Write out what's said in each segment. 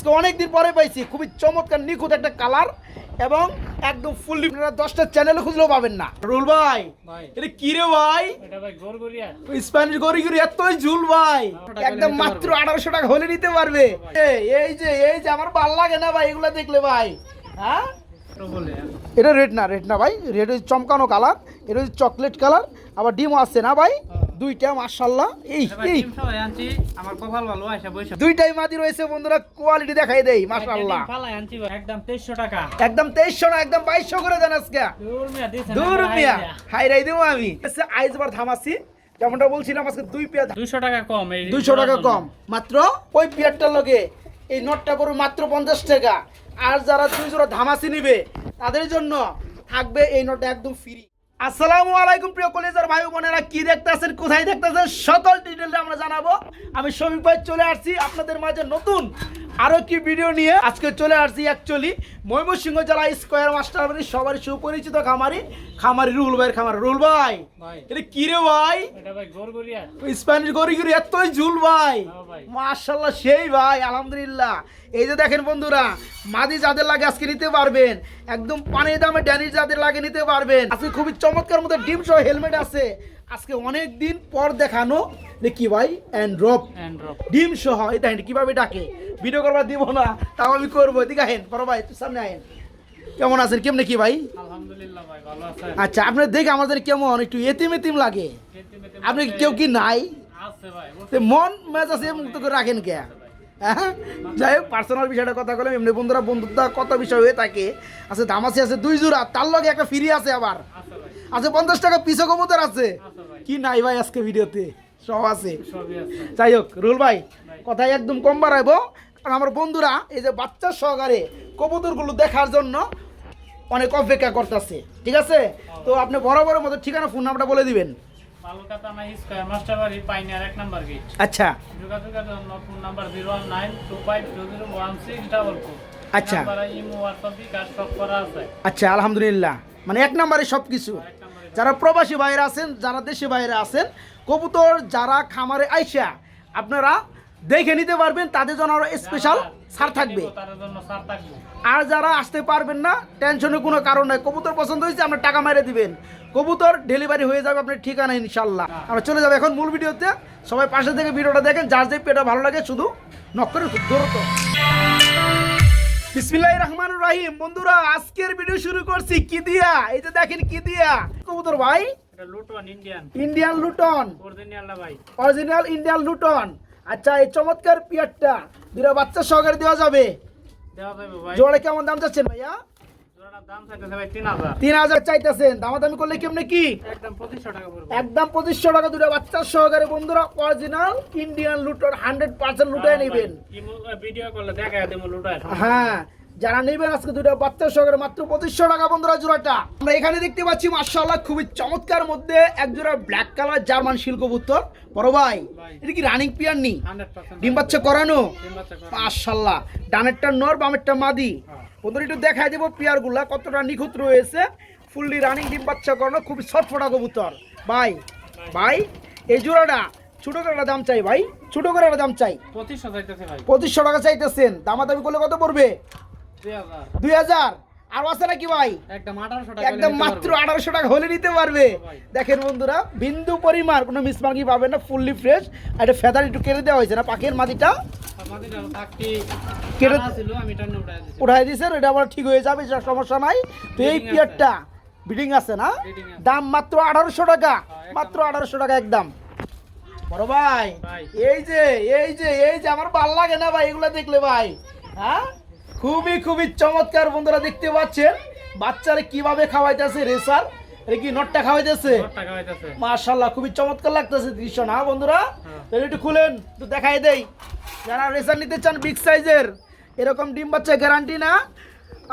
আজকে অনেকদিন পরে পাইছি। খুবই চমৎকার নিখুঁত একটা কালার এবং একদম ফুললি আপনারা দশটা চ্যানেলে খুঁজলেও পাবেন না। রুল ভাই। এটা কি রে ভাই? এটা ভাই গরগরিয়া স্প্যানিশ গরি গরি এতই ঝুল ভাই। একদম মাত্র। আঠারোশো টাকা হলে নিতে পারবে। এই, এই যে এই যে আমার ভালো লাগে না ভাই এগুলো দেখলে ভাই। হ্যাঁ? এটা রেড না রেড না ভাই। রেড হচ্ছে চমকানো কালার এটা হচ্ছে চকলেট কালার আবার ডিমও আসছে না ভাই? দুইটা এই এই। সবাই আনছি। আমার কপাল ভালো আইসা বইসা দুইটাই মাদি রয়েছে বন্ধুরা কোয়ালিটি দেখাই দেই মার্শাল্লাহ পালাই আনছি একদম 2300 টাকা। একদম তেইশশো না একদম বাইশশো করে দেন আজকে। দূর মিয়া দূর দেবো আমি। আইজ বার থামাচ্ছি। যেমনটা বলছিলাম আজকে দুই পেয়ার 200 টাকা কম এই দুইশো টাকা কম। মাত্র ওই পেয়ারটার লগে এই নোটটা পড়বে মাত্র পঞ্চাশ টাকা। আর যারা দুই জোড়া ধামাসি নিবে তাদের জন্য থাকবে এই নোটটা একদম ফ্রি আসসালামু আলাইকুম প্রিয় কলেজের ভাই বোনেরা, কি দেখতেছেন, কোথায় দেখতেছেন, সকল ডিটেলটা আমরা জানাব। আমি শফিক ভাই চলে আসছি আপনাদের মাঝে নতুন আরও কি ভিডিও নিয়ে। আজকে চলে আসছি অ্যাকচুয়ালি ময়মনসিংহ জেলা স্কোয়ার মাস্টার সবার সুপরিচিত খামারি খামারি রুল ভাইয়ের খামার। রুল ভাই! এটা কি রে ভাই? এটা ভাই গরগরিয়া স্প্যানিশ গরি গরি এতই ঝুল ভাই। সেই ভাই আলহামদুলিল্লাহ। এই যে দেখেন বন্ধুরা মাদি যাদের লাগে আজকে নিতে পারবেন একদম পানির দামে ড্যানিশ যাদের লাগে নিতে পারবেন। আজকে খুবই চমৎকার মতো ডিম সহ হেলমেট আছে। আজকে অনেক দিন পর দেখানো কি ভাই? অ্যান্ড্রপ ডিম সহ দেখেন কীভাবে ডাকে। ভিডিও করবার দিব না তাও আমি করব। এদিকে আহেন বড় ভাই একটু সামনে আহেন। কেমন আছেন? কেমনে কি ভাই? আচ্ছা আপনার দেখে আমাদের কেমন? একটু এতিম এতিম লাগে। আপনি কেউ কি নাই? মন মেজাজ মুক্ত করে রাখেন কে? হ্যাঁ? যাই হোক পার্সোনাল বিষয়টা কথা বলে এমনি বন্ধুরা বন্ধুত্ব কত বিষয় হয়ে থাকে। আছে দামাসি আছে দুই জোড়া তার লগে একটা ফ্রি আছে আবার। আছে পঞ্চাশ টাকা পিছু কবুতর আছে। কি নাই ভাই আজকে ভিডিওতে সব আছে। আছে। যাই হোক রুল ভাই কথাই একদম কম বাড়াইবো। কারণ আমার বন্ধুরা এই যে বাচ্চা সহকারে কবুতরগুলো দেখার জন্য অনেক অপেক্ষা করতেছে ঠিক আছে? তো আপনি বরাবরের মতো ঠিকানা ফোন নাম্বারটা বলে দিবেন। বাড়ি আচ্ছা। আচ্ছা। আচ্ছা আলহামদুলিল্লাহ। মানে এক নম্বরে সব কিছু। যারা প্রবাসী বাইরে আছেন যারা দেশে বাইরে আছেন কবুতর যারা খামারে আইসা আপনারা দেখে নিতে পারবেন তাদের জন্য আরও স্পেশাল সার থাকবে। আর যারা আসতে পারবেন না টেনশনের কোনো কারণ নাই। কবুতর পছন্দ হয়েছে আপনার টাকা মেরে দিবেন। কবুতর ডেলিভারি হয়ে যাবে আপনার ঠিকানা ইনশাল্লাহ। আমরা চলে যাব এখন মূল ভিডিওতে। সবাই পাশে থেকে ভিডিওটা দেখেন যার যে পেটা ভালো লাগে শুধু নক করে দৌড়তো বিসমিল্লাহ রহমান রাহিম। বন্ধুরা আজকের ভিডিও শুরু করছি কি দিয়া এই যে দেখেন কি দিয়া কবুতর ভাই? এটা লুটন ইন্ডিয়ান ইন্ডিয়ান লুটন অরিজিনাল ভাই? অরিজিনাল ইন্ডিয়ান লুটন আচ্ছা এই চমৎকার পিয়ারটা দুটো বাচ্চা সহকারে দেওয়া যাবে। জোড়া কেমন দাম চাচ্ছেন ভাইয়া? তিন হাজার। চাইতেছেন। দামাদামি করলে কেমনে কি? একদম পঁচিশশো টাকা দুটো বাচ্চার সহকারে বন্ধুরা অরিজিনাল ইন্ডিয়ান লুটার হান্ড্রেড পার্সেন্ট লুটাই নেবেন। ভিডিও করলে দেখা দেবো লুটায় হ্যাঁ যারা নেবেন আজকে দুটো বাচ্চা সহকারে মাত্র পঁচিশশো টাকা বন্ধুরা জোড়াটা। আমরা এখানে দেখতে পাচ্ছি মার্শাল্লাহ খুবই চমৎকার মধ্যে এক জোড়া ব্ল্যাক কালার জার্মান শিল্ক কবুতর। বড় ভাই। এটা কি রানিং পিয়ার নি? ডিম বাচ্চা করানো? মার্শাল্লাহ ডানেরটা নর বামেরটা মাদি। হ্যাঁ। বন্ধুরা একটু দেখাই দেবো পিয়ারগুলা কতটা নিখুঁত রয়েছে। ফুললি রানিং ডিম বাচ্চা করানো খুবই ছটফটা কবুতর। ভাই ভাই। এই জোড়াটা ছোট করে একটা দাম চাই ভাই ছোট করে একটা দাম চাই। পঁচিশশো টাকা চাইতেছেন দামাদামি করলে কত পড়বে? দুই হাজার। আর আছে নাকি ভাই? একদম মাত্র আঠারোশো টাকা হলে নিতে পারবে। দেখেন বন্ধুরা বিন্দু পরিমাণ কোনো মিসমার্কি পাবেন না ফুললি ফ্রেশ আর এটা ফেদার একটু কেটে দেওয়া হয়েছে না পাখির মাটিটা? কেটে- উঠাই দিয়েছেন এটা আবার ঠিক হয়ে যাবে সমস্যা নাই। তো এই Breeding আছে। পিয়ারটা বিডিং আছে না? দাম মাত্র আঠারোশো টাকা। মাত্র আঠারোশো টাকা একদম। বড় ভাই। এই যে এই যে এই যে আমার ভালো লাগে না ভাই এগুলো দেখলে ভাই হ্যাঁ? খুবই খুবই চমৎকার বন্ধুরা দেখতে পাচ্ছেন। বাচ্চারা কীভাবে খাওয়াইতেছে রেসার কি নটটা খাওয়াইতেছে? মাশাল্লাহ খুবই চমৎকার লাগতেছে দৃশ্য না বন্ধুরা? হ্যাঁ। তাহলে একটু খুলেন একটু দেখাই দেই। যারা রেসার নিতে চান বিগ সাইজের এরকম ডিম বাচ্চা গ্যারান্টি না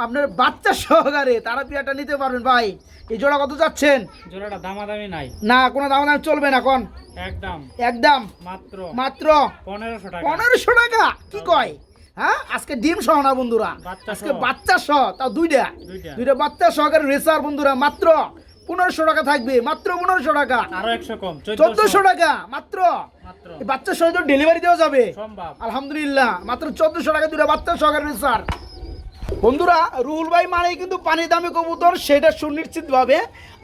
আপনার বাচ্চা সহকারে তারা পিয়াটা নিতে পারবেন ভাই। এই জোড়া কত যাচ্ছেন? জোড়াটা দামাদামি নাই। না কোনো দাম দাম চলবে না এখন একদম। একদম। মাত্র মাত্র পনেরোশো টাকা। পনেরোশো টাকা? কি কয়? হ্যাঁ? আজকে ডিম সহ না বন্ধুরা? আজকে বাচ্চা সহ তাও দুইটা। দুইটা। দুইটা বাচ্চা সহকারে রেসার বন্ধুরা মাত্র পনেরোশো টাকা থাকবে মাত্র পনেরোশো টাকা। আরও একশো কম চোদ্দশো। টাকা মাত্র। সঙ্গে তো ডেলিভারি দেওয়া যাবে। আলহামদুলিল্লাহ মাত্র চোদ্দশো টাকা দুটো বাচ্চা সহকারে স্যার বন্ধুরা রুহুল ভাই মানেই কিন্তু পানি দামি কবুতর সেটা সুনিশ্চিতভাবে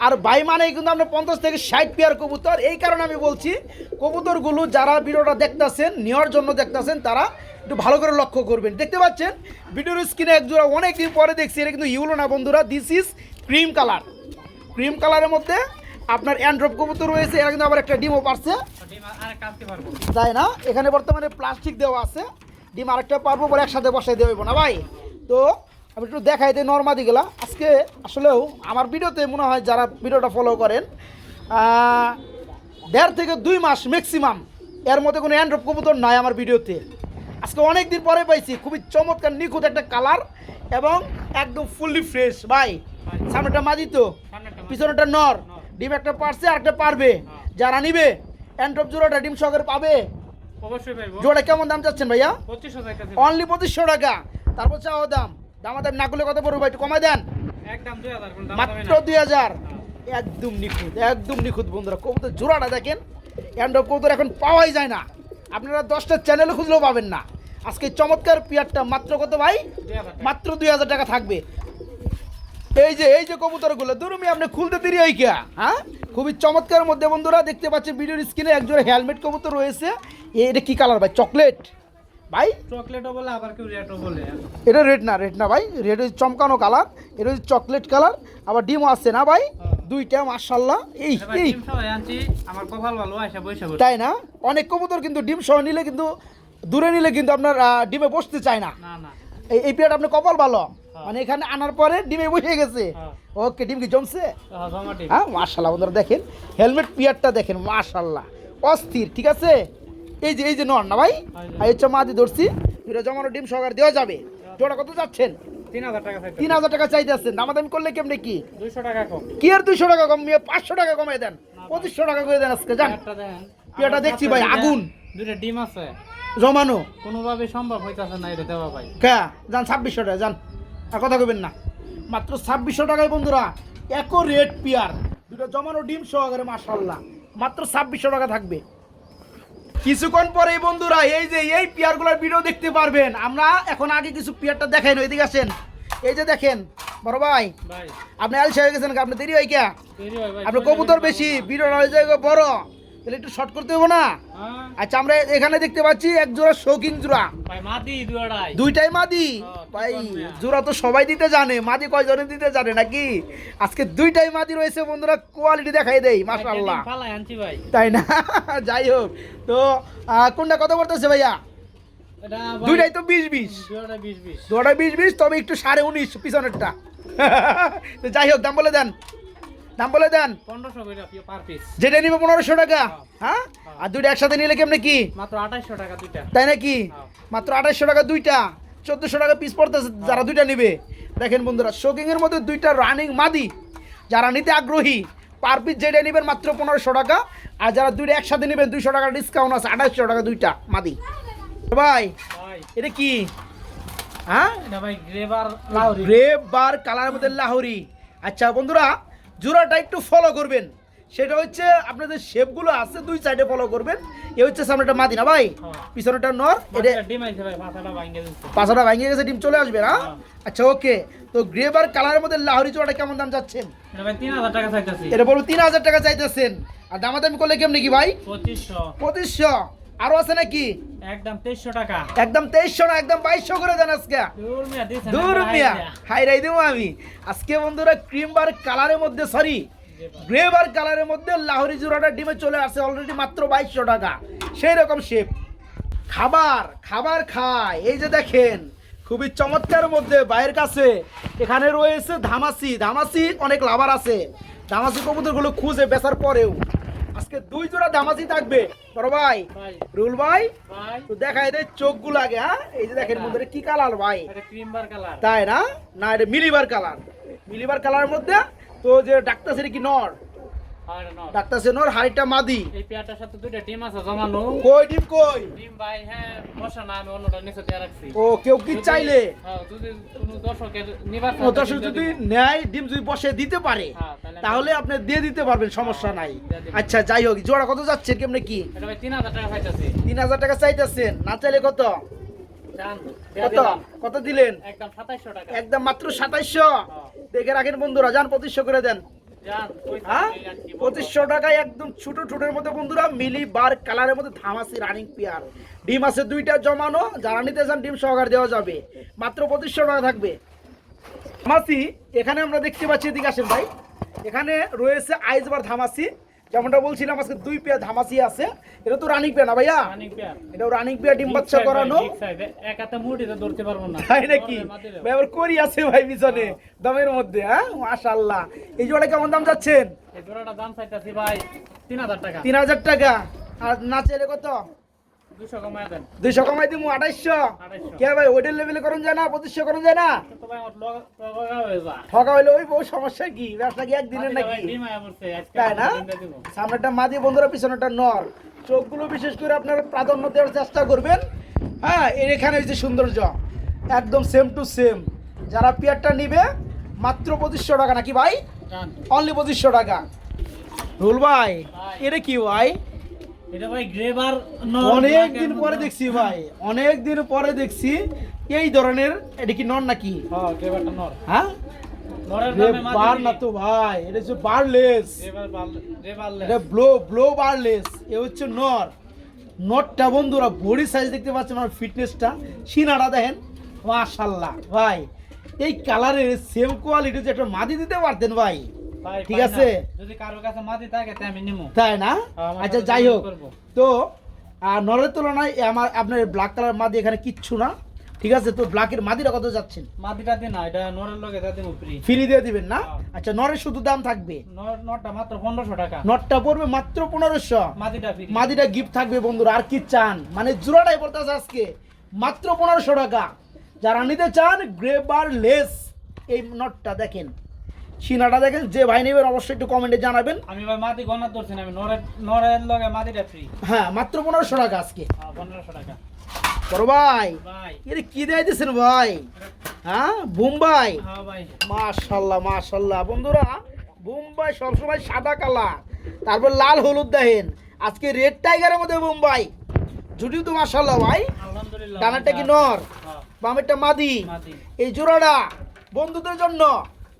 আর ভাই মানেই কিন্তু আপনার পঞ্চাশ থেকে ষাট পেয়ার কবুতর। এই কারণে আমি বলছি কবুতরগুলো যারা ভিডিওটা দেখতেছেন নেওয়ার জন্য দেখতেছেন তারা একটু ভালো করে লক্ষ্য করবেন। দেখতে পাচ্ছেন ভিডিওর স্ক্রিনে এক জোড়া অনেক দিন পরে দেখছি এটা কিন্তু ইউলো না বন্ধুরা this is cream colour cream কালারের মধ্যে আপনার অ্যান্ড্রপ কবুতর রয়েছে এরা কিন্তু আবার একটা ডিমও পারছে। তাই না? এখানে বর্তমানে প্লাস্টিক দেওয়া আছে ডিম আরেকটা পারব পরে একসাথে বসাই দেওয়া হইবো না ভাই। তো আমি একটু দেখাই দিই নর্মাদি গেলা আজকে আসলেও আমার ভিডিওতে মনে হয় যারা ভিডিওটা ফলো করেন দেড় থেকে দুই মাস ম্যাক্সিমাম এর মধ্যে কোনো অ্যান্ড্রপ কবুতর নাই আমার ভিডিওতে। আজকে অনেক দিন পরে পাইছি খুবই চমৎকার নিখুঁত একটা কালার এবং একদম ফুললি ফ্রেশ ভাই সামনেটা মাদি তো পিছনেটা নর ডিম একটা পারছে আর একটা পারবে যারা নিবে অ্যান্ড্রপ জোড়াটা ডিম সহকারে পাবে। জোড়া কেমন দাম চাচ্ছেন ভাইয়া? অনলি পঁচিশশো টাকা। তারপর চাওয়া দাম। দামা দাম না করলে কত পড়বে ভাই একটু কমাই দেন। মাত্র। দুই হাজার। একদম নিখুঁত একদম নিখুঁত বন্ধুরা। কবুতর জোড়াটা দেখেন অ্যান্ড্রপ কবুতর এখন পাওয়াই যায় না। আপনারা দশটা চ্যানেলে খুঁজলেও পাবেন না। আজকে চমৎকার পিয়ারটা মাত্র কত ভাই। মাত্র দুই হাজার টাকা থাকবে। এই যে এই যে কবুতরগুলো দুরুমি আপনি খুলতে দেরি হয় কিয়া? হ্যাঁ? খুবই চমৎকার মধ্যে বন্ধুরা দেখতে পাচ্ছেন ভিডিওর স্ক্রিনে একজোড়া হেলমেট কবুতর রয়েছে। এটা কি কালার ভাই? চকলেট? ভাই? চকলেটও বলে আবার কেউ রেটও বলে। এটা রেড না রেড না ভাই। রেড হচ্ছে চমকানো কালার এটা হচ্ছে চকলেট কালার আবার ডিমও আসছে না ভাই? হ্যাঁ। দুইটা মার্শাল্লাহ এই এই। আমার কপাল ভালো তাই না? অনেক কবুতর কিন্তু ডিম সহ নিলে কিন্তু দূরে নিলে কিন্তু আপনার ডিমে বসতে চায় না। এই এই পিরিয়ড আপনার কপাল ভালো। হ্যাঁ। মানে এখানে আনার পরে ডিমে বসে গেছে। হ্যাঁ। ওকে ডিম কি জমছে? হ্যাঁ। হ্যাঁ মার্শাল্লাহ বন্ধুরা দেখেন হেলমেট পিয়ারটা দেখেন মার্শাল্লাহ অস্থির ঠিক আছে? এই যে এই যে নন না ভাই। আর হচ্ছে মাদি ধরছি দুটো জমানো ডিম সহকারে দেওয়া যাবে। জোড়া কত যাচ্ছেন? তিন হাজার টাকা টাকা চাইতেছেন। দামাদামি করলে কেমনে কি? দুইশো টাকা কম। কি আর দুইশো টাকা কমিয়ে পাঁচশো টাকা কমাই দেন। পঁচিশশো টাকা করে দেন আজকে যান। পেয়ারটা দেখছি ভাই, আগুন। দুইটা ডিম আছে। জমানো? কোনোভাবে সম্ভব হইতাছে না এটা দেওয়া ভাই। কে? যান ছাব্বিশশো টাকা যান। আর কথা কবেন না। মাত্র ছাব্বিশশো টাকায় বন্ধুরা একো রেড পিয়ার। দুটো জমানো ডিম সহকারে মাসাল্লাহ মাত্র ছাব্বিশশো টাকা থাকবে। কিছুক্ষণ পরেই বন্ধুরা এই যে এই পিয়ারগুলোর ভিডিও দেখতে পারবেন। আমরা এখন আগে কিছু পিয়ারটা দেখাই না এদিকে আসেন। এই যে দেখেন বড় ভাই আপনি আলসা হয়ে গেছেন আপনি দেরি হয় কে? আপনার কবুতর বেশি ভিডিওটা হয়ে যায় বড়। তাহলে একটু শর্ট করতে হবে না? হ্যাঁ। আচ্ছা আমরা এখানে দেখতে পাচ্ছি এক জোড়া শৌখিন জোড়া। দুইটাই মাদি? হ্যাঁ, ভাই জোড়া তো সবাই দিতে জানে। মাদি কয়জনে দিতে জানে নাকি? আজকে দুইটাই মাদি রয়েছে বন্ধুরা। কোয়ালিটি দেখাই দেই মাশাআল্লাহ। তাই না? যাই হোক। তো কোনটা কত পড়তেছে ভাইয়া? দুইটাই তো বিশ বিশ দুটা বিশ বিশ তবে একটু সাড়ে উনিশ পিছনেরটা। যাই হোক দাম বলে দেন। দাম বলে দেন। যেটা নিবে পনেরোশো টাকা হ্যাঁ। আর দুইটা একসাথে নিলে কেমনে কি? মাত্র আঠাইশশো টাকা দুইটা। তাই নাকি? হ্যাঁ। মাত্র আঠাশশো টাকা দুইটা চোদ্দোশো টাকা পিস পড়তেছে যারা দুইটা নিবে। দেখেন বন্ধুরা শোকিং এর মধ্যে দুইটা রানিং মাদি। যারা নিতে আগ্রহী পার পিস যেটা নেবেন মাত্র পনেরোশো টাকা আর যারা দুইটা একসাথে নেবেন দুইশো টাকা ডিসকাউন্ট আছে আঠাশশো টাকা দুইটা মাদি। ভাই এটা কি? হ্যাঁ? এটা ভাই গ্রেভার লাউরি। বার কালার মধ্যে লাহরি আচ্ছা বন্ধুরা জোড়াটা একটু ফলো করবেন। সেটা হচ্ছে আপনাদের শেপগুলো আছে দুই সাইডে ফলো করবেন। এ হচ্ছে সামনেটা মাদি না ভাই হ্যাঁ। পিছনেটা নর এটা মাটিটা ডিম আইছে ভাই মাথাটা ভাঙে দিচ্ছে। পাঁচটা ভেঙে গেছে ডিম চলে আসবে না? হ্যাঁ। আচ্ছা ওকে। তো গ্রেপ আর কালারের মধ্যে লাহরি চোড়াটা কেমন দাম যাচ্ছেন এটা ভাই তিন হাজার টাকা চাইতেছি। এটা বলব তিন হাজার টাকা চাইতেছেন। আর দামাদামি করলে কেমনি কি ভাই? পঁচিশশো। পঁচিশশো। আরও আছে নাকি? একদম তেইশশো টাকা। একদম তেইশশো না একদম বাইশশো করে দেন আজকে। দূর মিয়া দিছে দূর মিয়া হাই রাই দেবো আমি। আজকে বন্ধুরা ক্রিম বার কালারের মধ্যে সরি গ্রে বার কালারের মধ্যে লাহোরি জোড়াটা ডিমে চলে আসছে অলরেডি মাত্র বাইশশো টাকা। সেই রকম শেপ খাবার খাবার খায়। এই যে দেখেন খুবই চমৎকার মধ্যে বাইরের কাছে। এখানে রয়েছে ধামাসি। ধামাসি অনেক লাভার আছে। ধামাসি কবুতরগুলো খুঁজে বেচার পরেও। আজকে দুই জোড়া দামাজি থাকবে। বড় ভাই রুল ভাই তো দেখা এদের চোখগুলো আগে হ্যাঁ? এই যে দেখেন বন্ধুরা কি কালার ভাই? কালার তাই না? না এটা মিলিবার কালার মিলিবার কালারের মধ্যে তো যে ডাক্তার সেটা কি নর। ডাক্তার সেনর হাড়িটা মাদি। এই পেয়ারটার সাথে দুইটা ডিম আছে জমানো কই ডিম কই? ডিম ভাই হ্যাঁ বসা না আমি অন্যটা নিচে দিয়ে রাখছি। ও কেউ কি চাইলে? হ্যাঁ, যদি কোনো দর্শকের দর্শক যদি নেয় ডিম যদি বসে দিতে পারে হ্যাঁ, তাহলে আপনি দিয়ে দিতে পারবেন সমস্যা নাই। আচ্ছা যাই হোক জোড়া কত যাচ্ছেন কেমনে কি? এটা ভাই তিন হাজার টাকা পাইতেছি তিন হাজার টাকা চাইতেছেন না চাইলে কত? কত? কত দিলেন? একদম সাতাইশশো টাকা। একদম মাত্র সাতাইশশো। দেখে রাখেন বন্ধুরা যান পঁচিশশো করে দেন। হ্যাঁ। পঁচিশশো টাকায় একদম ছোট ছোটের মধ্যে বন্ধুরা মিলি বার কালারের মধ্যে ধামাসি রানিং পেয়ার ডিম আছে দুইটা জমানো যারা নিতে চান ডিম সহকার দেওয়া যাবে। মাত্র পঁচিশশো টাকা থাকবে। ধামাসি এখানে আমরা দেখতে পাচ্ছি এদিকে আসেন ভাই। এখানে রয়েছে আইজবার ধামাসি। যেমনটা বলছিলাম আজকে দুই পেয়ার ধামাসি আছে। এটা তো রানিং পেয়া না ভাইয়া? পেয়া এটাও রানিং পেয়া ডিম বাচ্চা করানো। এক হাতে মুড়িতে ধরতে পারব না। তাই নাকি? ব্যবহার ভাই আবার করি আছে ভাই পিছনে দমের মধ্যে হ্যাঁ? মাশাআল্লাহ। এই জোড়া কেমন দাম যাচ্ছেন এই জোড়াটা দাম চাইতাছি ভাই তিন হাজার টাকা। তিন হাজার টাকা। আর না চাইলে কত? দুইশো কমাই দিব আঠাইশশো কে ভাই ওইটার লেভেলে করুন যায় না পঁচিশশো করুন যায় না? যা। ঠকা হইলে ওই বউ সমস্যা কি? ব্যবসা কি একদিনের নাকি? তাই না। সামনেটা মাদি বন্ধুরা পিছনেটা নর চোখগুলো বিশেষ করে আপনারা প্রাধান্য দেওয়ার চেষ্টা করবেন। হ্যাঁ এর এখানে হচ্ছে সৌন্দর্য। একদম সেম টু সেম যারা পেয়ারটা নিবে মাত্র পঁচিশশো টাকা নাকি ভাই? অনলি পঁচিশশো টাকা। রুল ভাই ভাই। এটা কি ভাই? এটা ভাই গ্রেবার অনেক দিন পরে দেখছি ভাই অনেক দিন পরে দেখছি এই ধরনের এটা কি নন নাকি? হ্যাঁ নর হ্যাঁ? বার না তো ভাই এটা হচ্ছে বারলেস গ্রেবার বাল-। এটা ব্লো ব্লো বারলেস এ হচ্ছে নর নটটা বন্ধুরা বডি সাইজ দেখতে পাচ্ছেন আমার ফিটনেসটা সিনাটা দেখেন মাশাল্লাহ ভাই এই কালারের সেম কোয়ালিটি যে একটা মাদি দিতে পারতেন ভাই, ঠিক আছে। যদি কারোর কাছে মাটি থাকে তাই আমি নিমু। তাই না? আচ্ছা যাই হোক। তো আর নরের তুলনায় আমার আপনার ব্ল্যাক কালার মাদি এখানে কিচ্ছু না। ঠিক আছে তো ব্ল্যাকের মাদিটা কত যাচ্ছেন? মাটিটা দিন না এটা নরের লগে তা দিমু ফ্রি ফ্রি দিয়ে দিবেন না? হ্যাঁ। আচ্ছা নরের শুধু দাম থাকবে? নরটা মাত্র পনেরোশো টাকা। নটটা পড়বে মাত্র পনেরোশো। মাটিটা ফ্রি মাদিটা গিফট থাকবে বন্ধুরা আর কি চান? মানে জোড়াটাই পড়তেছে আজকে। মাত্র পনেরোশো টাকা। যারা নিতে চান গ্রেবার লেস এই নটটা দেখেন। সিনাটা দেখেন যে ভাই নেবেন অবশ্যই একটু কমেন্টে জানাবেন। আমি ভাই মাটি গণনা ধরছি না আমি নরের নরের লগে মাটিটা ফ্রি হ্যাঁ মাত্র পনেরোশো টাকা আজকে। পনেরোশো টাকা। বড় ভাই ভাই। এর কি দেয় দিয়েছেন ভাই? হ্যাঁ বোম্বাই? হ্যাঁ ভাই। মাশাল্লাহ মাশাল্লাহ। বন্ধুরা বোম্বাই সবসময় সাদা কালার তারপর লাল হলুদ দেখেন। আজকে রেড টাইগারের মধ্যে বোম্বাই। জুটিও তো মাশাল্লাহ ভাই আলহামদুলিল্লাহ ডানারটা কি নর? হ্যাঁ, বামেরটা মাদি। এই জোড়াটা বন্ধুদের জন্য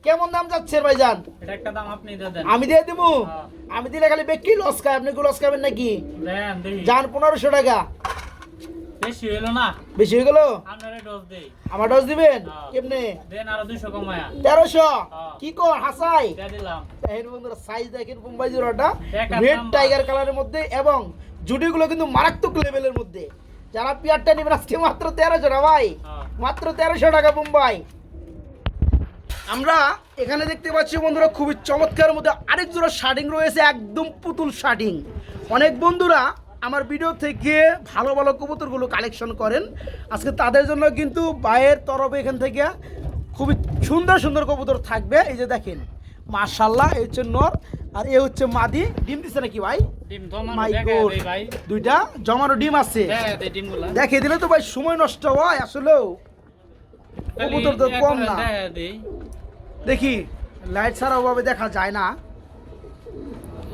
কেমন দাম যাচ্ছে ভাইজান? এটা একটা দাম আপনি দিয়ে দেন। আমি দিয়ে দেবো? হ্যাঁ। আমি দিলে খালি বেশি লস খাই আপনি কি লস খাবেন নাকি? যান পনেরোশো টাকা। বেশি হইল না। বেশি হয়ে গেল? আপনারে ডোজ দেই। আমার ডস দিবেন? হ্যাঁ। কেমনে? দেন আরও দুইশো কমায়া। তেরোশো? হ্যাঁ। কি কর হাসাই? দেখেন বন্ধুরা সাইজ দেখেন বোম্বাই জোড়াটা। রেড টাইগার কালারের মধ্যে এবং জুটিগুলো কিন্তু মারাত্মক লেভেলের মধ্যে। যারা পিয়ারটা নেবেন আজকে মাত্র তেরোশো না ভাই। মাত্র তেরোশো টাকা বোম্বাই। আমরা এখানে দেখতে পাচ্ছি বন্ধুরা খুবই চমৎকার মধ্যে আরেক জোড়া শার্টিং রয়েছে একদম পুতুল শার্টিং। অনেক বন্ধুরা আমার ভিডিও থেকে ভালো ভালো কবুতরগুলো কালেকশন করেন। আজকে তাদের জন্য কিন্তু বাইয়ের তরফে এখান থেকে খুবই সুন্দর সুন্দর কবুতর থাকবে। এই যে দেখেন মাশাল্লাহ এই হচ্ছে নর আর এ হচ্ছে মাদি। ডিম দিছে নাকি ভাই? দুইটা জমানো ডিম আছে। দেখা দেখে দিলে তো ভাই সময় নষ্ট হয় আসলেও কবুতর তো কম না। দেখা দেই লাইট ছাড়া ওভাবে দেখা যায় না।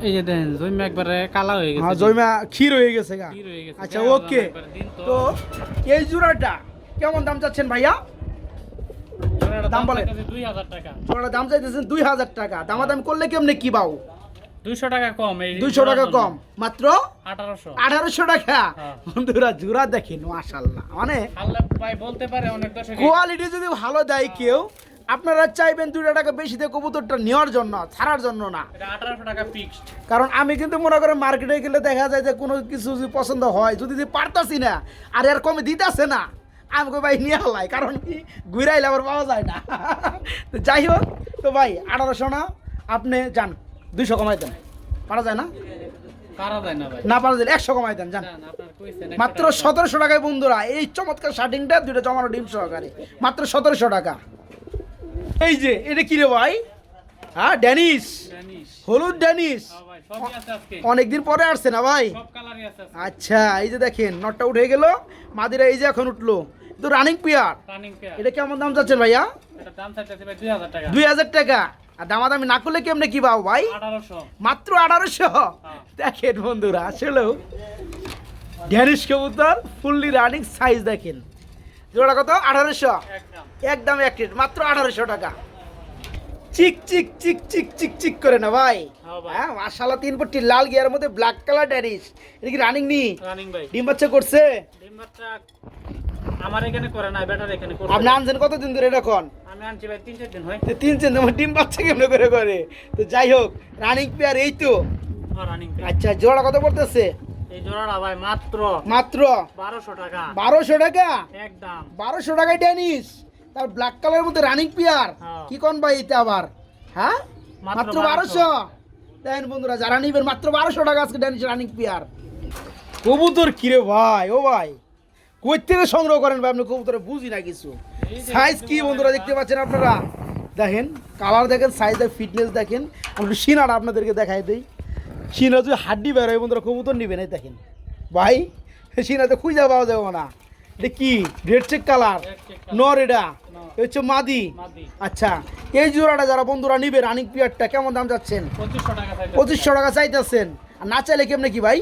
এই যে দেন জমি একবারে কালা হয়ে হ্যাঁ জয়মা ক্ষীর হয়ে গেছে গা। হয়ে গেছে। আচ্ছা ওকে তো। এই জোড়াটা কেমন দাম চাচ্ছেন ভাইয়া? দাম বলেন। চাইতেছে 2000 টাকা। জোড়াটা দাম চাইতেছেন দুই হাজার টাকা। দামাদাম করলে কেমনে কি বাউ? 200 টাকা কম এই দুইশো টাকা কম। মাত্র 1800 আঠারোশো টাকা? হ্যাঁ। বন্ধুরা জোড়া দেখেন মাশাল্লাহ মানে আল্লাহ ভাই বলতে পারে অনেক কোয়ালিটি যদি ভালো দেয় কেউ আপনারা চাইবেন দুইটা টাকা বেশি দিয়ে কবুতরটা নেওয়ার জন্য ছাড়ার জন্য না। এটা 1800 টাকা ফিক্সড কারণ আমি কিন্তু মনে করেন মার্কেটে গেলে দেখা যায় যে কোনো কিছু যদি পছন্দ হয় যদি পারতাছি না আর এর কমে দিতেছে না আমি কই ভাই নিয়ে হলাই কারণ কি? ঘুরাইলে আবার পাওয়া যায় না। তো যাই হোক তো ভাই আঠারোশো না আপনি যান দুইশো কমাই দেন। পারা যায় না? না পারা যায় একশো কমাই দেন যান। মাত্র সতেরোশো টাকায় বন্ধুরা এই চমৎকার শার্টিংটা দুটো জমানো ডিম সহকারে। মাত্র সতেরোশো টাকা। এই যে এটা কি রে ভাই? হ্যাঁ ড্যানিশ। হলুদ ড্যানিশ। হ্যাঁ অনেকদিন পরে আসছে না ভাই? আচ্ছা এই যে দেখেন নটটা উঠে গেল মাদিরা এই যে এখন উঠল। তো রানিং পেয়ার এটা কেমন দাম চাচ্ছেন ভাইয়া? হাজার টাকা। দুই হাজার টাকা। আর দামাদামি না করলে কেমনে কি পাবো ভাই? মাত্র আঠারোশো। হ্যাঁ। দেখেন বন্ধুরা আসলেও। ড্যানিশ কবুতর ফুললি রানিং সাইজ দেখেন। জোড়া কত? আঠারোশো। একদম এক রেট মাত্র আঠারোশো টাকা। চিক চিক চিক চিক চিক চিক করে না ভাই? হ্যাঁ। হ্যাঁ তিন পট্টি লাল গিয়ার মধ্যে ব্ল্যাক কালার ড্যানিশ এটা কি রানিং নি রানিং ভাই। ডিম বাচ্চা করছে? ডিম বাচ্চা আমার এখানে করে না বেটার এখানে করে আপনি আনছেন কতদিন ধরে এখন? আমি আনছি ভাই তিন চার দিন হয়। তো তিন চেন তোমার ডিম বাচ্চা কেমন করে করে? তো যাই হোক রানিং পেয়ার এই তো। রানিং আচ্ছা জোড়া কত পড়তেছে? এই জোড়াটা ভাই মাত্র টাকা। একদম। টাকায় তার ব্ল্যাক কালারের মধ্যে রানিং পেয়ার হ্যাঁ। কি কোন ভাই এটা আবার? হ্যাঁ? মাত্র মাত্র 1200 বারোশো? দেখেন বন্ধুরা যারা নিবেন মাত্র টাকা আজকে রানিং পেয়ার কবুতর কিরে ভাই? ও ভাই কই থেকে সংগ্রহ করেন ভাই আপনি কবুতরে বুঝি না কিছু। সাইজ কি বন্ধুরা দেখতে পাচ্ছেন আপনারা? দেখেন কালার দেখেন সাইজ ফিটনেস দেখেন। সিনাটা আপনাদেরকে দেখাই দিই। সিনা যদি হাড্ডি বের হয় বন্ধুরা কবুতর নিবে এই দেখেন। ভাই সিনাতে খুঁজে পাওয়া যাবে না। এটা কি? Red check colour. নর এটা? হচ্ছে মাদি? আচ্ছা এই জোড়াটা যারা বন্ধুরা নিবে রানিং পিয়ারটা কেমন দাম যাচ্ছেন পঁচিশশো টাকা চাইতেছেন। আর না চাইলে কেমনে কি ভাই?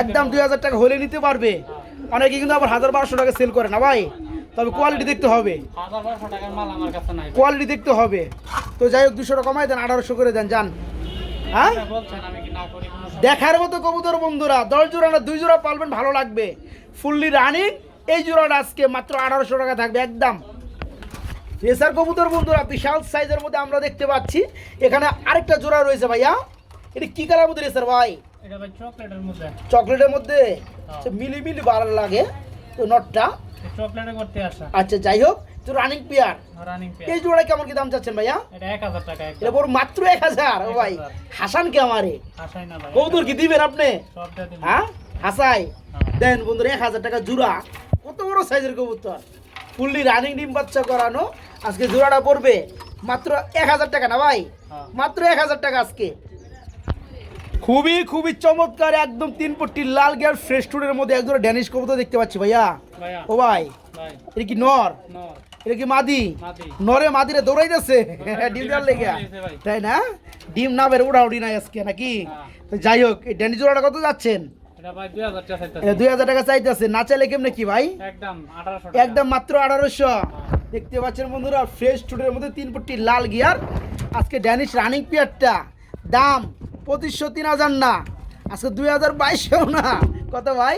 একদম দুই হাজার টাকা হলে নিতে পারবে। অনেকে কিন্তু আবার হাজার বারোশো টাকা সেল করে না ভাই। তবে কোয়ালিটি দেখতে হবে। কোয়ালিটি দেখতে হবে। তো যাই হোক দুশো টাকা কমাই দেন আঠারোশো করে দেন যান। হ্যাঁ? দেখার মতো কবুতর বন্ধুরা দশ জোড়া না দুই জোড়া পালবেন ভালো লাগবে। ফুললি রানিং এই জোড়াটা আজকে মাত্র আঠারোশো টাকা থাকবে একদম। রেসার কবুতর বন্ধুরা বিশাল সাইজের মধ্যে আমরা দেখতে পাচ্ছি। এখানে আরেকটা জোড়া রয়েছে ভাইয়া। এটা কি কালার মধ্যে রেসার ভাই? ভাই চকলেটের মধ্যে। মিলি মিলি ভালো লাগে তো নটটা। চকলেটে করতে আসা। আচ্ছা যাই হোক তো রানিং পেয়ার রানিং এই জোড়া কেমন কি দাম চাচ্ছেন ভাইয়া? এটা এক হাজার টাকা এটা বড় মাত্র এক হাজার। ও ভাই হাসান কে আমারে? না ভাই। কবুতর কি দিবেন আপনি? হ্যাঁ? হাসাই? হ্যাঁ। দেন বন্ধুরা এক হাজার টাকা জোড়া। কত বড় সাইজের কবুতর? ফুললি রানিং ডিম বাচ্চা করানো। আজকে জোড়াটা পড়বে মাত্র এক হাজার টাকা না ভাই? হ্যাঁ। মাত্র এক হাজার টাকা আজকে। খুবই খুবই চমৎকার একদম তিন পট্টি লাল গিয়ার ফ্রেশ টুডের মধ্যে একজোড়া ড্যানিশ কবুতর দেখতে পাচ্ছি ভাইয়া। ও ভাই এটা কি নর। এটা কি মাদি? নরে মাদিরে দৌড়াইতেছে। ডিম দেওয়ার লেগে তাই না? ডিম না বের উড়াউড়ি নাই আজকে নাকি? হ্যাঁ। তো যাই হোক এই ড্যানিশ জোড়াটা কত যাচ্ছেন? দুই হাজার টাকা চাইতেছে। না চাইলে কেমনে কি ভাই? একদম মাত্র আঠারোশো। দেখতে পাচ্ছেন বন্ধুরা ফ্রেশ টুডের মধ্যে তিন পট্টি লাল গিয়ার। আজকে ড্যানিশ রানিং পিয়ারটা দাম পঁচিশশো তিন হাজার না। আজকে দুই হাজার বাইশশো না। কত ভাই?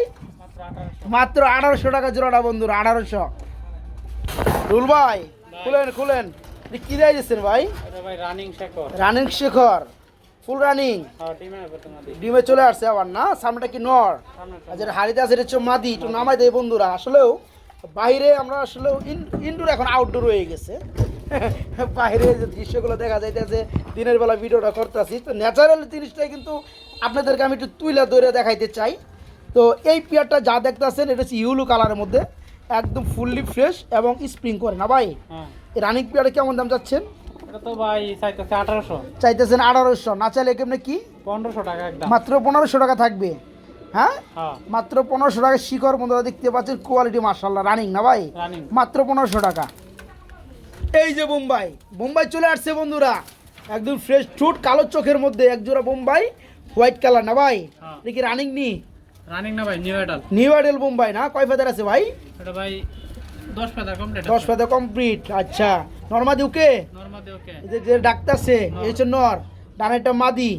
মাত্র আঠারোশো টাকা জোড়াটা বন্ধুরা আঠারোশো। রুল ভাই খুলেন খুলেন। কি দেয় দিচ্ছেন ভাই? রানিং শেখর। রানিং শেখর ফুল রানিং হ্যাঁ ডিমে চলে আসছে আবার না? সামনেটা কি নর? আর যেটা হাড়িতে আছে এটা হচ্ছে মাদি একটু নামাই দেয় বন্ধুরা। আসলেও বাইরে আমরা আসলেও ইনডোর এখন আউটডোর হয়ে গেছে। বাইরে যে দৃশ্যগুলো দেখা যাইতেছে দিনের বেলা ভিডিওটা করতেছি। তো ন্যাচারাল জিনিসটাই কিন্তু আপনাদেরকে আমি একটু তুইলা ধরে দেখাইতে চাই। তো এই পেয়ারটা যা দেখতেছেন এটা হচ্ছে ইউলু কালারের মধ্যে। একদম ফুললি ফ্রেশ এবং স্প্রিং করে না ভাই? হ্যাঁ। রানিং পেয়ারে কেমন দাম চাচ্ছেন? এটা তো ভাই চাইতেছে আঠারোশো। চাইতেছেন আঠারোশো না চাইলে কেমনে কি? পনেরোশো টাকা একদম। মাত্র পনেরোশো টাকা থাকবে। হ্যাঁ? হ্যাঁ। মাত্র পনেরোশো টাকা শিকড় বন্ধুরা দেখতে পাচ্ছেন কোয়ালিটি মার্শাল্লাহ রানিং না ভাই? মাত্র পনেরোশো টাকা। এই যে বোম্বাই বোম্বাই চলে আসছে বন্ধুরা। একদম ফ্রেশ ঠুট কালো চোখের মধ্যে এক জোড়া বোম্বাই হোয়াইট কালার না ভাই? হ্যাঁ। দেখি রানিং নি? রানিং না ভাই? নিউ এডাল নিউ আইডেল বোম্বাই না? কয় ফেদার আছে ভাই? এটা ভাই দশ পাতা কমপ্লিট দশ ফেদার কমপ্লিট আচ্ছা। নর্মাদি ওকে? নর্মাদি ওকে। এই যে- যে ডাকতেছে এই হচ্ছে নর ডানেরটা মাদি।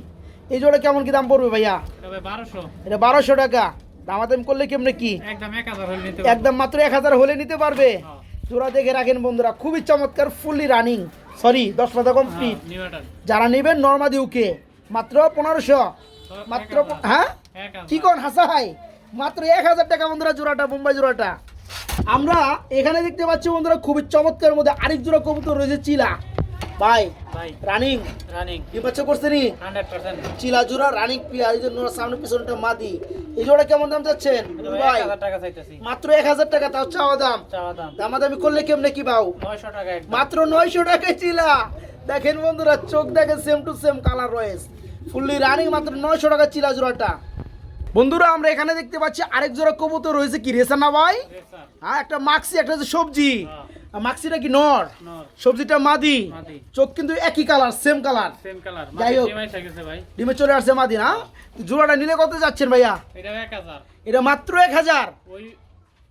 এই জোড়া কেমন কি দাম পড়বে ভাইয়া? এটা ভাই বারোশো। এটা বারোশো টাকা। দামাদাম করলে কেমনে কি? একদম এক হাজার হলে নিতে একদম মাত্র এক হাজার হলে নিতে পারবে। হ্যাঁ। জোড়া দেখে রাখেন বন্ধুরা খুবই চমৎকার ফুললি রানিং সরি দশ পাতা কমপ্লিট যারা নেবেন নর্মাদি উকে মাত্র পনেরোশো। মাত্র হ্যাঁ? কি কোন হাসাই? মাত্র এক হাজার টাকা বন্ধুরা জোড়াটা মুম্বাই জোড়াটা। আমরা এখানে দেখতে পাচ্ছি বন্ধুরা খুবই চমৎকার মধ্যে আরেক জোড়া কবুতর রয়েছে চিলা। ভাই ভাই। রানিং রানিং কি বাচ্চা করছে নি? চিলা জোড়া রানিং পিয়া এই জন্য সামনে পিছনটা মাদি। এই জোড়া কেমন দাম যাচ্ছেন ভাই টাকা মাত্র এক হাজার টাকা তাও চাওয়া দাম। দামাদামি করলে কেমনে কি বাউ নয়শো টাকা মাত্র নয়শো টাকায় চিলা। দেখেন বন্ধুরা চোখ দেখেন সেম টু সেম কালার রয়েছে। ফুললি রানিং মাত্র নয়শো টাকা চিলা জোড়াটা। বন্ধুরা আমরা এখানে দেখতে পাচ্ছি আরেক জোড়া কবুতর রয়েছে কি? রেসা না ভাই হ্যাঁ একটা মাক্সি একটা হচ্ছে সবজি। হ্যাঁ। মাক্সিটা কি নর? সবজিটা মাদি। চোখ কিন্তু একই colour same colour. Same colour. যাই হোক। ডিমে চলে আসছে মাদি না? জোড়াটা নিলে কত যাচ্ছেন ভাইয়া? এটা মাত্র এক হাজার? ওই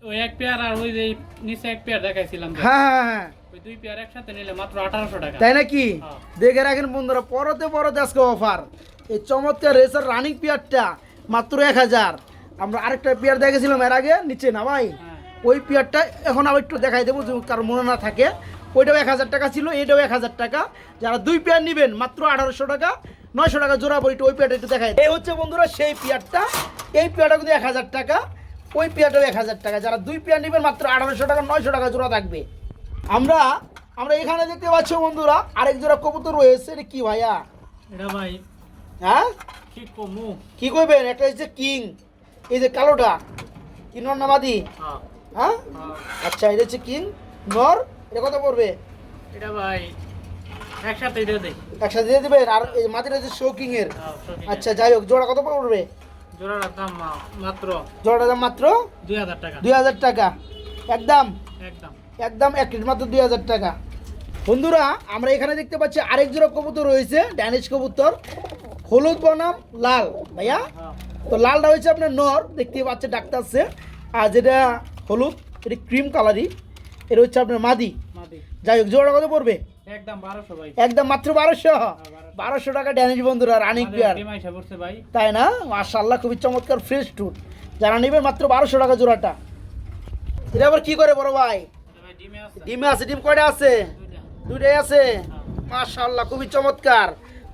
ওই এক পেয়ার আর ওই যে নিচে এক পেয়ার দেখাইছিলাম হ্যাঁ হ্যাঁ হ্যাঁ। দুই পেয়ার একসাথে নিলে মাত্র আঠারোশো টাকা। তাই নাকি? হ্যাঁ। দেখে রাখেন বন্ধুরা পরতে পরতে আজকে অফার এই চমৎকার রেসার রানিং পেয়ারটা মাত্র এক হাজার। আমরা আরেকটা পেয়ার দেখেছিলাম এর আগে নিচে না ভাই হ্যাঁ। ওই পেয়ারটা এখন আবার একটু দেখাই দেবো কারও মনে না থাকে। ওইটাও এক হাজার টাকা ছিল এটাও এক হাজার টাকা। যারা দুই পেয়ার নেবেন মাত্র আঠারোশো টাকা নয়শো টাকা জোড়া বই ওই পেয়ারটা একটু দেখাই। এই হচ্ছে বন্ধুরা সেই পেয়ারটা। এই পেয়ারটা কিন্তু এক হাজার টাকা ওই পেয়ারটাও এক হাজার টাকা। যারা দুই পেয়ার নেবেন মাত্র আঠারোশো টাকা নয়শো টাকা জোড়া থাকবে। আমরা আমরা এখানে দেখতে পাচ্ছি বন্ধুরা আরেক জোড়া কবুতর রয়েছে। এটা কি ভাইয়া? এটা ভাই হ্যাঁ? কি কমু? কি করবেন একটা হচ্ছে কিং এই যে কালোটা কি নর নামাদি হ্যাঁ। হ্যাঁ? হ্যাঁ। আচ্ছা এটা হচ্ছে কিং নর এটা কত পড়বে? এটা ভাই একসাথে দিয়ে দেই। একসাথে দিয়ে দেবেন? আর এই মাটিটা হচ্ছে শো কিং এর। হ্যাঁ, আচ্ছা যাই হোক জোড়া কত পড়বে? জোড়াটার দাম মাত্র জোড়াটার দাম মাত্র দুই হাজার টাকা। দুই হাজার টাকা। একদম? একদম। একদম এক মাত্র দুই হাজার টাকা। বন্ধুরা আমরা এখানে দেখতে পাচ্ছি আরেক জোড়া কবুতর রয়েছে ড্যানিশ কবুতর। হলুদ বনাম লাল। ভাইয়া? হ্যাঁ তো লালটা হচ্ছে আপনার নর দেখতে পাচ্ছে ডাক্তারছে আর যেটা হলুদ এটা ক্রিম কালারই এটা হচ্ছে আপনার মাদি। যাই হোক জোড়া কত পড়বে? একদম মাত্র বারোশো? বারোশো। টাকা ড্যানিশ বন্ধুরা রানিং পেয়ার ডিমাই পড়ছে ভাই। তাই না? মাশাল্লাহ খুবই চমৎকার ফ্রেশ টুট যারা নেবেন মাত্র বারোশো টাকা জোড়াটা। এটা আবার কি করে বড় ভাই? ডিমে আছে। ডিম কয়টা আছে? দুইটা। দুইটাই আছে? মাশাল্লাহ খুবই চমৎকার।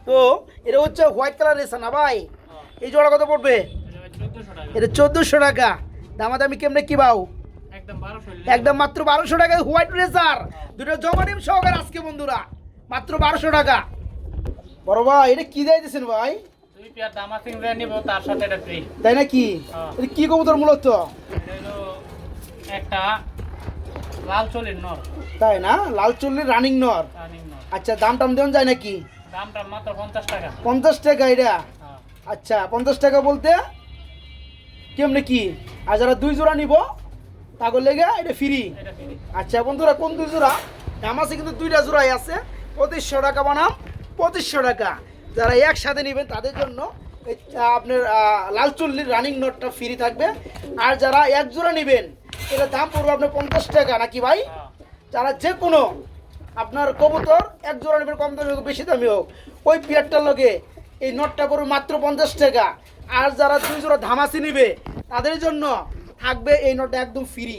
তো এটা হচ্ছে হোয়াইট কালার এসে না ভাই। এই জোড়া কত পড়বে? এটা চোদ্দশো টাকা। টাকা দামাদামি কেমনে কি বাউ? একদম মাত্র বারোশো টাকায় হোয়াইট রেসার দুটো জমা ডিম সহকারে আজকে বন্ধুরা। মাত্র বারোশো টাকা। বড় ভাই এটা কি দিয়েছেন ভাই? দামা তাই নাকি? হ্যাঁ। কি কবুতর মূলত? একটা লাল চলির নর। তাই না? লাল চুল্লির রানিং নর। আচ্ছা দাম টাম দেওয়া যায় নাকি? দামটা মাত্র পঞ্চাশ টাকা। পঞ্চাশ টাকা এটা? হ্যাঁ। আচ্ছা পঞ্চাশ টাকা বলতে কেমনে কি? আর যারা দুই জোড়া নিব তাগর লেগে এটা ফ্রি আচ্ছা বন্ধুরা কোন দুই জোড়া? আমাসে কিন্তু দুইটা জোড়াই আছে। পঁচিশশো টাকা বানাম পঁচিশশো টাকা। যারা একসাথে নেবেন তাদের জন্য আপনার লাল চুল্লির রানিং নোটটা ফ্রি থাকবে। আর যারা এক জোড়া নেবেন এটা দাম পড়বে আপনার পঞ্চাশ টাকা নাকি ভাই? হ্যাঁ। যারা যে কোনো আপনার কবুতর এক জোড়া নেবেন, কম দামি হোক, বেশি দামি হোক। ওই পিয়ারটার লগে এই নটটা করবে মাত্র পঞ্চাশ টাকা। আর যারা দুই জোড়া ধামাসি নিবে, তাদের জন্য থাকবে এই নটটা একদম ফ্রি